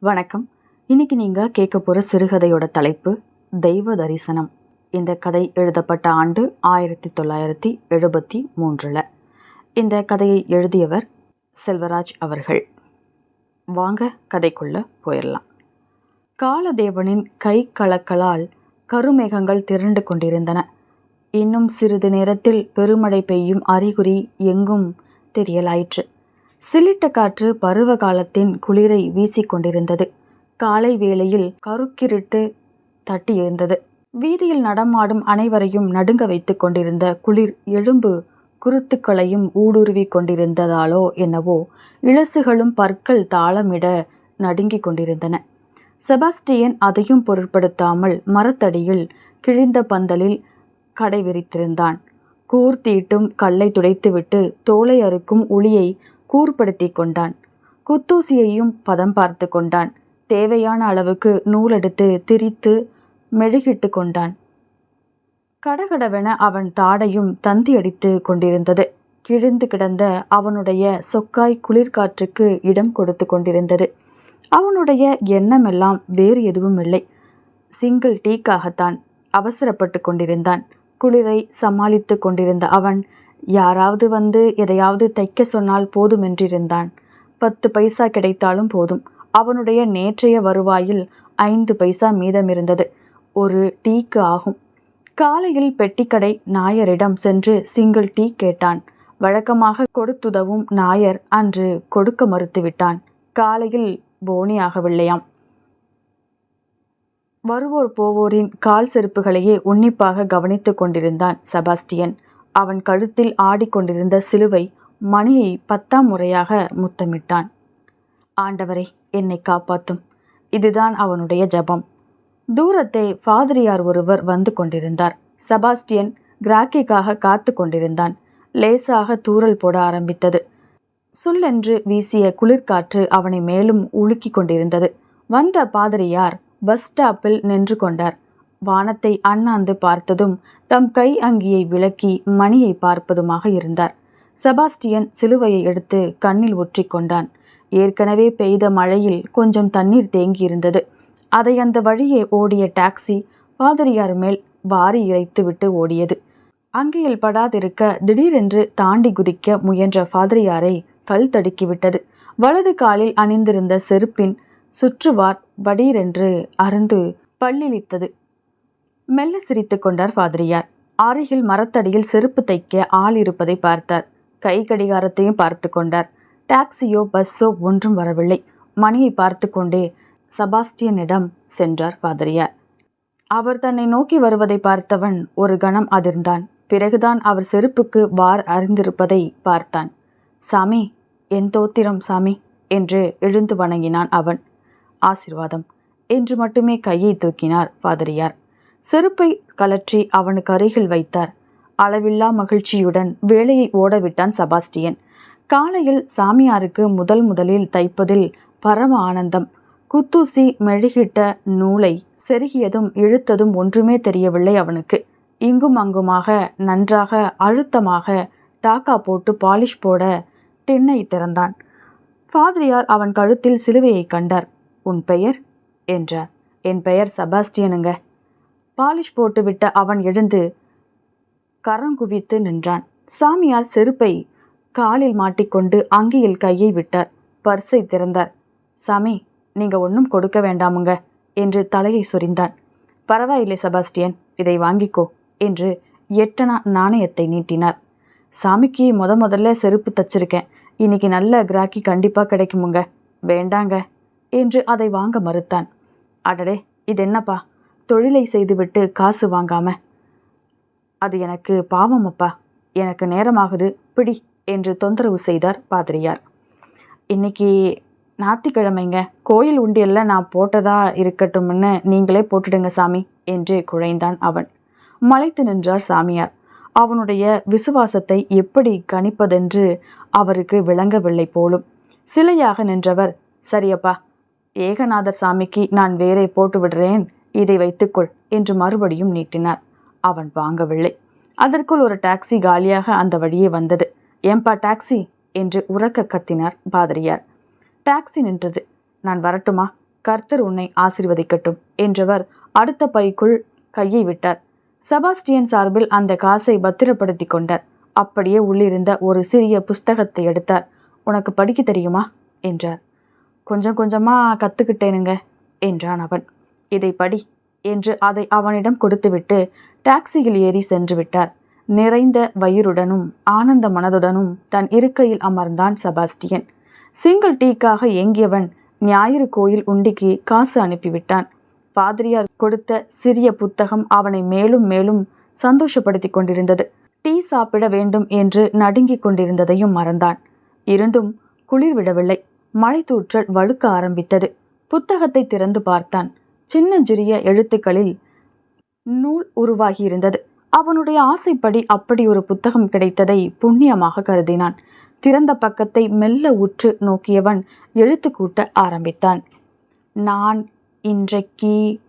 வணக்கம். இன்னைக்கு நீங்கள் கேட்க போகிற சிறுகதையோட தலைப்பு தெய்வ தரிசனம். இந்த கதை எழுதப்பட்ட ஆண்டு ஆயிரத்தி தொள்ளாயிரத்தி எழுபத்தி மூன்றில். இந்த கதையை எழுதியவர் செல்வராஜ் அவர்கள். வாங்க கதைக்குள்ள போயிடலாம் காலதேவனின் கை கலக்கலால் கருமேகங்கள் திரண்டு கொண்டிருந்தன. இன்னும் சிறிது நேரத்தில் பெருமழை பெய்யும் அறிகுறி எங்கும் தெரியலாயிற்று. சிலிட்ட காற்று பருவ காலத்தின் குளிரை வீசிக்கொண்டிருந்தது காலை வேளையில் கருக்கிருட்டு தட்டியிருந்தது வீதியில் நடமாடும் அனைவரையும் நடுங்க வைத்து கொண்டிருந்த குளிர் எலும்பு குருத்துக்களையும் ஊடுருவி கொண்டிருந்ததாலோ என்னவோ இளசுகளும் பற்கள் தாளமிட நடுங்கிக் கொண்டிருந்தன. செபாஸ்டியன் அதையும் பொருட்படுத்தாமல் மரத்தடியில் கிழிந்த பந்தலில் கடை விரித்திருந்தான் கூர்த்தீட்டும் கல்லை துடைத்துவிட்டு தோலை அறுக்கும் உளியை கூர்படுத்தி கொண்டான். குத்தூசியையும் பதம் பார்த்து கொண்டான். தேவையான அளவுக்கு நூலெடுத்து திரித்து மெழுகிட்டு கொண்டான். கடகடவென அவன் தாடையும் தந்தி அடித்து கொண்டிருந்தது. கிழிந்து கிடந்த அவனுடைய சொக்காய் குளிர்காற்றுக்கு இடம் கொடுத்து கொண்டிருந்தது. அவனுடைய எண்ணமெல்லாம் வேறு எதுவும் இல்லை சிங்கிள் டீக்காகத்தான் அவசரப்பட்டு கொண்டிருந்தான். குளிரை சமாளித்து கொண்டிருந்த அவன் யாராவது வந்து எதையாவது தைக்க சொன்னால் போதுமென்றிருந்தான் பத்து பைசா கிடைத்தாலும் போதும். அவனுடைய நேற்றைய வருவாயில் ஐந்து பைசா மீதமிருந்தது. ஒரு டீக்கு ஆகும். காலையில் பெட்டிக்கடை நாயரிடம் சென்று சிங்கிள் டீ கேட்டான். வழக்கமாக கொடுத்துதவும் நாயர் அன்று கொடுக்க மறுத்துவிட்டான். காலையில் போனி ஆகவில்லையாம். வருவோர் போவோரின் கால் செருப்புகளையே உன்னிப்பாக கவனித்து கொண்டிருந்தான் செபாஸ்டியன். அவன் கழுத்தில் ஆடிக்கொண்டிருந்த சிலுவை மணியை பத்தாம் முறையாக முத்தமிட்டான். ஆண்டவரே என்னை காப்பாத்தும் இதுதான் அவனுடைய ஜபம். தூரத்தை ஃபாதிரியார் ஒருவர் வந்து கொண்டிருந்தார். செபாஸ்டியன் கிராக்கிக்காக காத்து கொண்டிருந்தான். லேசாக தூறல் போட ஆரம்பித்தது. சுல்லென்று வீசிய குளிர்காற்று அவனை மேலும் உலுக்கிக் கொண்டிருந்தது. வந்த பாதிரியார் பஸ் ஸ்டாப்பில் நின்று கொண்டார். வானத்தை அண்ணாந்து பார்த்ததும் தம் கை அங்கியை விளக்கி மணியை பார்ப்பதுமாக இருந்தார். செபாஸ்டியன் சிலுவையை எடுத்து கண்ணில் ஒற்றிக்கொண்டான் ஏற்கனவே பெய்த மழையில் கொஞ்சம் தண்ணீர் தேங்கியிருந்தது. அதை அந்த வழியே ஓடிய டாக்ஸி பாதிரியார் மேல் வாரி இறைத்துவிட்டு ஓடியது. அங்கியில் படாதிருக்க திடீரென்று தாண்டி குதிக்க முயன்ற பாதிரியாரை கல் தடுக்கிவிட்டது வலது காலில் அணிந்திருந்த செருப்பின் சுற்றுவார் வடீரென்று அருந்து பள்ளிளித்தது மெல்ல சிரித்து கொண்டார் பாதிரியார். அருகில் மரத்தடியில் செருப்பு தைக்க ஆள் இருப்பதை பார்த்தார். கை கடிகாரத்தையும் பார்த்து கொண்டார். டாக்ஸியோ பஸ்ஸோ ஒன்றும் வரவில்லை. மணியை பார்த்து கொண்டே சபாஸ்டியனிடம் சென்றார் பாதிரியார். அவர் தன்னை நோக்கி வருவதை பார்த்தவன் ஒரு கணம் அதிர்ந்தான். பிறகுதான் அவர் செருப்புக்கு வார் அறிந்திருப்பதை பார்த்தான். சாமி என் தோத்திரம் சாமி என்று எழுந்து வணங்கினான் அவன். ஆசிர்வாதம் என்று மட்டுமே கையை தூக்கினார் பாதிரியார். செருப்பை கலற்றி அவனுக்கு அருகில் வைத்தார். அளவில்லா மகிழ்ச்சியுடன் வேலையை ஓடவிட்டான் சபாஸ்டியன். காலையில் சாமியாருக்கு முதல் முதலில் தைப்பதில் பரம ஆனந்தம். குத்தூசி மெழுகிட்ட நூலை செருகியதும் இழுத்ததும் ஒன்றுமே தெரியவில்லை அவனுக்கு. இங்கும் அங்குமாக நன்றாக அழுத்தமாக டாக்கா போட்டு பாலிஷ் போட டின்னை திறந்தான். ஃபாதிரியார் அவன் கழுத்தில் சிலுவையை கண்டார். உன் பெயர்? என்றார். என் பெயர் சபாஸ்டியனுங்க. பாலிஷ் போட்டுவிட்ட அவன் எழுந்து கரங்குவித்து நின்றான். சாமியார் செருப்பை காலில் மாட்டிக்கொண்டு அங்கியில் கையை விட்டார். பர்ஸை திறந்தார். சாமி நீங்க ஒன்றும் கொடுக்க வேண்டாமுங்க என்று தலையை சொரிந்தான். பரவாயில்லை செபாஸ்டியன் இதை வாங்கிக்கோ என்று எட்டனா நாணயத்தை நீட்டினார். சாமிக்கு முத முதல்ல செருப்பு தச்சிருக்கேன். இன்னைக்கு நல்ல கிராக்கி கண்டிப்பாக கிடைக்குமுங்க. வேண்டாங்க என்று அதை வாங்க மறுத்தான். அடடே இது என்னப்பா? தொழிலை செய்துவிட்டு காசு வாங்காம. அது எனக்கு பாவம் அப்பா. எனக்கு நேரமாகுது பிடி என்று தொந்தரவு செய்தார் பாதிரியார். இன்னைக்கு ஞாத்திக்கிழமைங்க கோயில் உண்டியல்ல நான் போட்டதா இருக்கட்டும்னு நீங்களே போட்டுடுங்க சாமி என்று குழைந்தான் அவன். மலைத்து நின்றார் சாமியார். அவனுடைய விசுவாசத்தை எப்படி கணிப்பதென்று அவருக்கு விளங்கவில்லை போலும். சிலையாக நின்றவர் சரியப்பா ஏகநாதர் சாமிக்கு நான் வேறே போட்டு விடுறேன் இதை வைத்துக்கொள் என்று மறுபடியும் நீட்டினார். அவன் வாங்கவில்லை. அதற்குள் ஒரு டாக்ஸி காலியாக அந்த வழியே வந்தது. ஏம்பா டாக்ஸி? என்று உறக்க கத்தினார் பாதிரியார். டாக்ஸி நின்றது. நான் வரட்டுமா? கர்த்தர் உன்னை ஆசிர்வதிக்கட்டும் என்றவர் அடுத்த பைக்குள் கையை விட்டார். செபாஸ்டியன் சார்பில் அந்த காசை பத்திரப்படுத்தி கொண்டார். அப்படியே உள்ளிருந்த ஒரு சிறிய புஸ்தகத்தை எடுத்தார். உனக்கு படிக்க தெரியுமா? என்றார். கொஞ்சம் கொஞ்சமாக கற்றுக்கிட்டேனுங்க என்றான் அவன். இதை படி என்று அதை அவனிடம் கொடுத்துவிட்டு டாக்ஸியில் ஏறி சென்று விட்டார். நிறைந்த வயிறுடனும் ஆனந்த மனதுடனும் தன் இருக்கையில் அமர்ந்தான் செபாஸ்டியன். சிங்கிள் டீக்காக ஏங்கியவன் ஞாயிறு கோயில் உண்டிக்கு காசு அனுப்பிவிட்டான். பாதிரியார் கொடுத்த சிறிய புத்தகம் அவனை மேலும் மேலும் சந்தோஷப்படுத்தி கொண்டிருந்தது. டீ சாப்பிட வேண்டும் என்று நடுங்கிக் கொண்டிருந்ததையும் மறந்தான். இருந்தும் குளிர் விடவில்லை. மழை தூற்றல் வழுக்க ஆரம்பித்தது. புத்தகத்தை திறந்து பார்த்தான். சின்னஞ்சிறிய எழுத்துக்களில் நூல் உருவாகியிருந்தது. அவனுடைய ஆசைப்படி அப்படி ஒரு புத்தகம் கிடைத்ததை புண்ணியமாக கருதினான். திறந்த பக்கத்தை மெல்ல உற்று நோக்கியவன் எழுத்து கூட்ட ஆரம்பித்தான். நான் இன்றைக்கு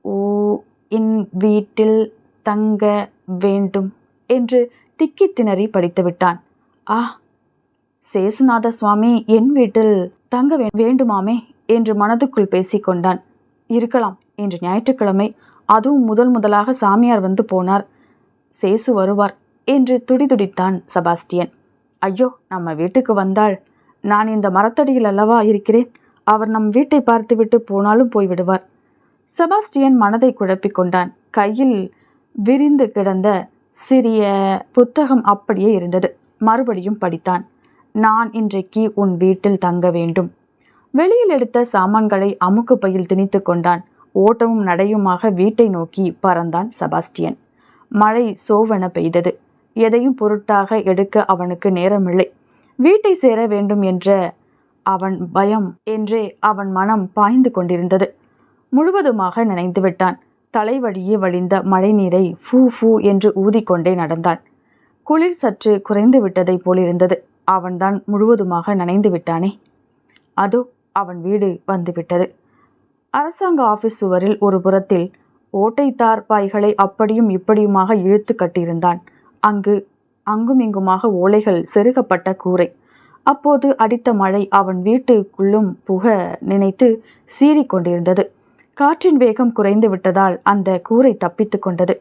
ஓ என் வீட்டில் தங்க வேண்டும் என்று திக்கி திணறி படித்துவிட்டான். ஆ சேசுநாத சுவாமி என் வீட்டில் தங்க வே- வேண்டுமாமே என்று மனதுக்குள் பேசிக்கொண்டான். இருக்கலாம் இன்று ஞாயிற்றுக்கிழமை அதுவும் முதல் முதலாக சாமியார் வந்து போனார். சேசு வருவார் என்று துடிதுடித்தான் செபாஸ்டியன். ஐயோ நம்ம வீட்டுக்கு வந்தால் நான் இந்த மரத்தடியில் அல்லவா இருக்கிறேன்? அவர் நம் வீட்டை பார்த்துவிட்டு போனாலும் போய்விடுவார் செபாஸ்டியன் மனதை குழப்பிக் கொண்டான். கையில் விரிந்து கிடந்த சிறிய புத்தகம் அப்படியே இருந்தது. மறுபடியும் படித்தான். நான் இன்றைக்கு உன் வீட்டில் தங்க வேண்டும். வெளியில் எடுத்த சாமான்களை அமுக்கு பையில் திணித்து கொண்டான். ஓட்டமும் நடையுமாக வீட்டை நோக்கி பறந்தான் செபாஸ்டியன். மழை சோவென பெய்தது. எதையும் பொருட்டாக எடுக்க அவனுக்கு நேரமில்லை. வீட்டை சேர வேண்டும் என்ற அவன் பயம் என்றே அவன் மனம் பாய்ந்து கொண்டிருந்தது. முழுவதுமாக நினைந்து விட்டான். தலைவழியே வழிந்த மழைநீரை ஃபூ ஃபூ என்று ஊதிக்கொண்டே நடந்தான். குளிர் சற்று குறைந்து விட்டதைப் போலிருந்தது. அவன்தான் முழுவதுமாக நனைந்து விட்டானே. அதோ அவன் வீடு வந்துவிட்டது. அரசாங்க ஆபீஸ் சுவரில் ஒரு புறத்தில் ஓட்டை தார்பாய்களை அப்படியும் இப்படியுமாக இழுத்து கட்டியிருந்தான். அங்கு அங்குமிங்குமாக ஓலைகள் செருகப்பட்ட கூரை. அப்போது அடித்த மழை அவன் வீட்டுக்குள்ளும் புக நினைத்து சீறிக் கொண்டிருந்தது காற்றின் வேகம் குறைந்து விட்டதால் அந்த கூரை தப்பித்து கொண்டது.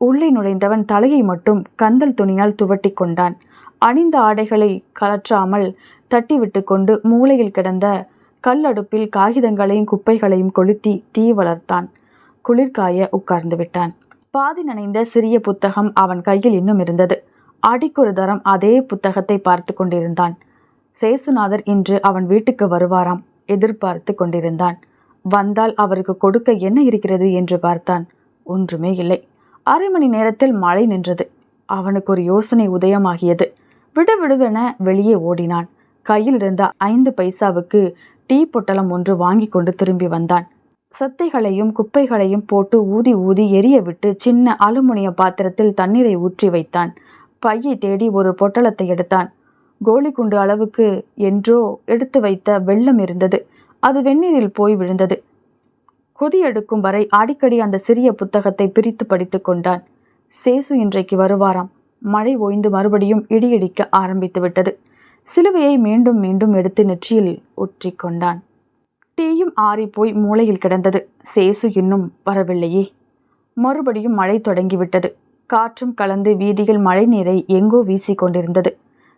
உள்ளே நுழைந்தவன் தலையை மட்டும் கந்தல் துணியால் துவட்டி கொண்டான். அணிந்த ஆடைகளை கலற்றாமல் தட்டிவிட்டு கொண்டு மூலையில் கிடந்த கல்லடுப்பில் காகிதங்களையும் குப்பைகளையும் கொளுத்தி தீ வளர்த்தான். குளிர்காய உட்கார்ந்து விட்டான். பாதி நனைந்த சிறிய புத்தகம் அவன் கையில் இன்னும் இருந்தது. அடிக்கொரு தரம் அதே புத்தகத்தை பார்த்து கொண்டிருந்தான். சேசுநாதர் இன்று அவன் வீட்டுக்கு வருவாராம் எதிர்பார்த்து கொண்டிருந்தான். வந்தால் அவருக்கு கொடுக்க என்ன இருக்கிறது என்று பார்த்தான். ஒன்றுமே இல்லை. அரை மணி நேரத்தில் மழை நின்றது. அவனுக்கு ஒரு யோசனை உதயமாகியது. விடுவிடுவென வெளியே ஓடினான். கையில் இருந்த ஐந்து பைசாவுக்கு டீ பொட்டலம் ஒன்று வாங்கி கொண்டு திரும்பி வந்தான். சத்தைகளையும் குப்பைகளையும் போட்டு ஊதி ஊதி எரிய விட்டு சின்ன அலுமினிய பாத்திரத்தில் தண்ணீரை ஊற்றி வைத்தான். பையை தேடி ஒரு பொட்டலத்தை எடுத்தான். கோலி குண்டு அளவுக்கு என்றோ எடுத்து வைத்த வெள்ளம் இருந்தது. அது வெந்நீரில் போய் விழுந்தது. கொதி எடுக்கும் வரை அடிக்கடி அந்த சிறிய புத்தகத்தை பிரித்து படித்து கொண்டான். சேசு இன்றைக்கு வருவாராம். மழை ஓய்ந்து மறுபடியும் இடியடிக்க ஆரம்பித்து விட்டது. சிலுவையை மீண்டும் மீண்டும் எடுத்து நெற்றியில் ஒற்றிக் கொண்டான் டீயும் ஆறிப்போய் மூலையில் கிடந்தது. சேசு இன்னும் வரவில்லையே. மறுபடியும் மழை தொடங்கிவிட்டது. காற்றும் கலந்து வீதியில் மழை நீரை எங்கோ வீசிக் கொண்டிருந்தது.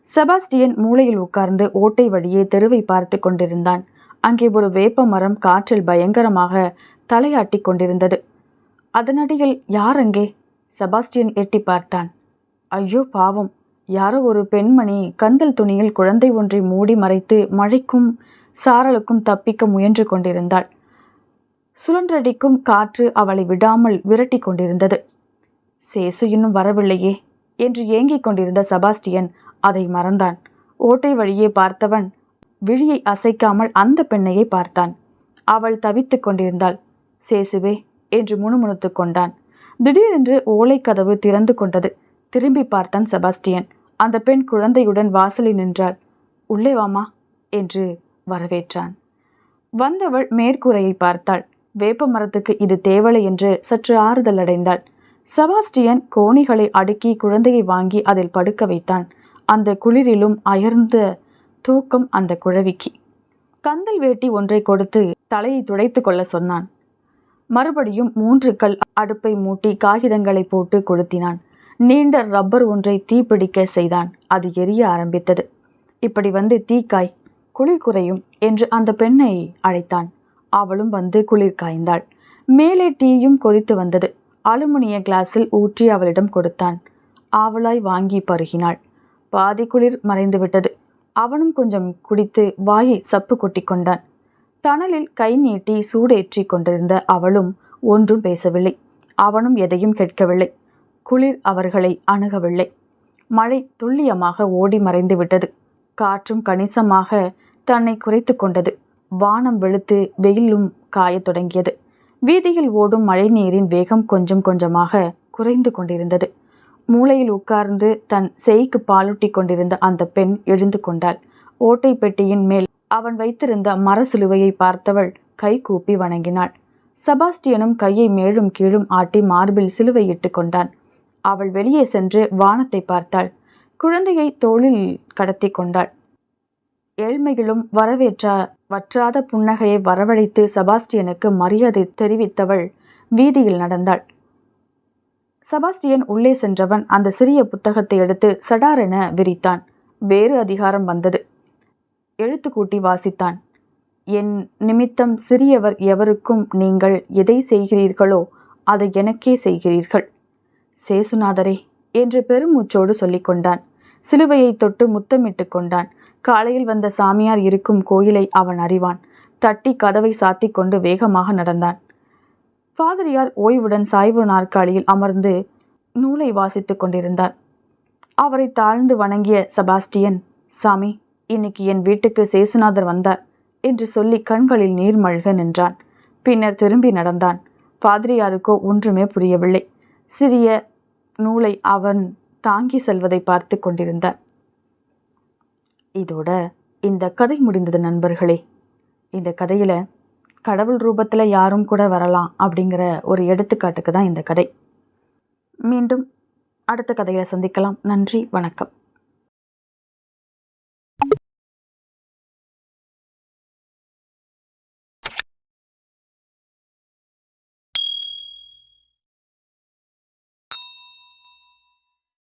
செபாஸ்டியன் மூலையில் உட்கார்ந்து ஓட்டை வழியே தெருவை பார்த்து கொண்டிருந்தான். அங்கே ஒரு வேப்ப மரம் காற்றில் பயங்கரமாக தலையாட்டி கொண்டிருந்தது. அதனடியில் யார் அங்கே? செபாஸ்டியன் எட்டி பார்த்தான். ஐயோ பாவம். யாரோ ஒரு பெண்மணி கந்தல் துணியில் குழந்தை ஒன்றை மூடி மறைத்து மழைக்கும் சாரலுக்கும் தப்பிக்க முயன்று கொண்டிருந்தாள். சுழன்றடிக்கும் காற்று அவளை விடாமல் விரட்டி கொண்டிருந்தது. சேசு இன்னும் வரவில்லையே என்று ஏங்கிக் கொண்டிருந்த செபாஸ்டியன் அதை மறந்தான். ஓட்டை வழியே பார்த்தவன் விழியை அசைக்காமல் அந்த பெண்ணையே பார்த்தான். அவள் தவித்துக் கொண்டிருந்தாள். சேசுவே என்று முணுமுணுத்துக் கொண்டான். திடீரென்று ஓலைக்கதவு திறந்து கொண்டது. திரும்பி பார்த்தான் செபாஸ்டியன். அந்த பெண் குழந்தையுடன் வாசலில் நின்றாள். உள்ளே வாமா என்று வரவேற்றான். வந்தவள் மேற்கூரையை பார்த்தாள். வேப்ப மரத்துக்கு இது தேவலை என்று சற்று ஆறுதல் அடைந்தாள். செபாஸ்டியன் கோணிகளை அடுக்கி குழந்தையை வாங்கி அதில் படுக்க வைத்தான். அந்த குளிரிலும் அயர்ந்த தூக்கம் அந்த குழவிக்கு. கந்தல் வேட்டி ஒன்றை கொடுத்து தலையை துடைத்து கொள்ள சொன்னான். மறுபடியும் மூன்று கல் அடுப்பை மூட்டி காகிதங்களை போட்டு கொளுத்தினான். நீண்ட ரப்பர் ஒன்றை தீப்பிடிக்க செய்தான். அது எரிய ஆரம்பித்தது. இப்படி வந்து தீக்காய் குளிர் குறையும் என்று அந்த பெண்ணை அழைத்தான். அவளும் வந்து குளிர் காய்ந்தாள். மேலே டீயும் கொதித்து வந்தது. அலுமினிய கிளாஸில் ஊற்றி அவளிடம் கொடுத்தான். ஆவலாய் வாங்கி பருகினாள். பாதி குளிர் மறைந்து விட்டது. அவனும் கொஞ்சம் குடித்து வாயை சப்பு கொட்டி கொண்டான். தணலில் கை நீட்டி சூடேற்றி கொண்டிருந்த அவளும் ஒன்றும் பேசவில்லை. அவனும் எதையும் கேட்கவில்லை. குளிர் அவர்களை அணுகவில்லை. மழை துல்லியமாக ஓடி மறைந்து விட்டது. காற்றும் கணிசமாக தன்னை குறைத்து கொண்டது. வானம் வெளுத்து வெயிலும் காயத் தொடங்கியது. வீதியில் ஓடும் மழை நீரின் வேகம் கொஞ்சம் கொஞ்சமாக குறைந்து கொண்டிருந்தது. மூளையில் உட்கார்ந்து தன் செய்க்கு பாலூட்டி கொண்டிருந்த அந்த பெண் எழுந்து கொண்டாள். ஓட்டை பெட்டியின் மேல் அவன் வைத்திருந்த மர சிலுவையை பார்த்தவள் கை கூப்பி வணங்கினாள். செபாஸ்டியனும் கையை மேலும் கீழும் ஆட்டி மார்பில் சிலுவையிட்டு கொண்டான். அவள் வெளியே சென்று வானத்தை பார்த்தாள். குழந்தையை தோளில் கடத்தி கொண்டாள். ஏழ்மைகளும் வரவேற்ற வற்றாத புன்னகையை வரவழைத்து செபாஸ்டியனுக்கு மரியாதை தெரிவித்தவள் வீதியில் நடந்தாள். செபாஸ்டியன் உள்ளே சென்றவன் அந்த சிறிய புத்தகத்தை எடுத்து சடாரென விரித்தான். வேறு அதிகாரம் வந்தது. எழுத்து கூட்டி வாசித்தான். என் நிமித்தம் சிறியவர் எவருக்கும் நீங்கள் எதை செய்கிறீர்களோ அதை எனக்கே செய்கிறீர்கள். சேசுநாதரே என்று பெருமூச்சோடு சொல்லிக் கொண்டான். சிலுவையை தொட்டு முத்தமிட்டு கொண்டான். காலையில் வந்த சாமியார் இருக்கும் கோயிலை அவன் அறிவான். தட்டி கதவை சாத்தி கொண்டு வேகமாக நடந்தான். பாதிரியார் ஓய்வுடன் சாய்வு நாற்காலியில் அமர்ந்து நூலை வாசித்துக் கொண்டிருந்தார். அவரை தாழ்ந்து வணங்கிய செபாஸ்டியன் சாமி இன்னைக்கு என் வீட்டுக்கு சேசுநாதர் வந்தார் என்று சொல்லி கண்களில் நீர் மழ்க நின்றான். பின்னர் திரும்பி நடந்தான். பாதிரியாருக்கோ ஒன்றுமே புரியவில்லை. சிறிய நூலை அவன் தாங்கி செல்வதை பார்த்து கொண்டிருந்தார். இதோட இந்த கதை முடிந்தது நண்பர்களே. இந்த கதையில் கடவுள் ரூபத்தில் யாரும் கூட வரலாம் அப்படிங்கிற ஒரு எடுத்துக்காட்டுக்கு தான் இந்த கதை. மீண்டும் அடுத்த கதையை சந்திக்கலாம். நன்றி வணக்கம்.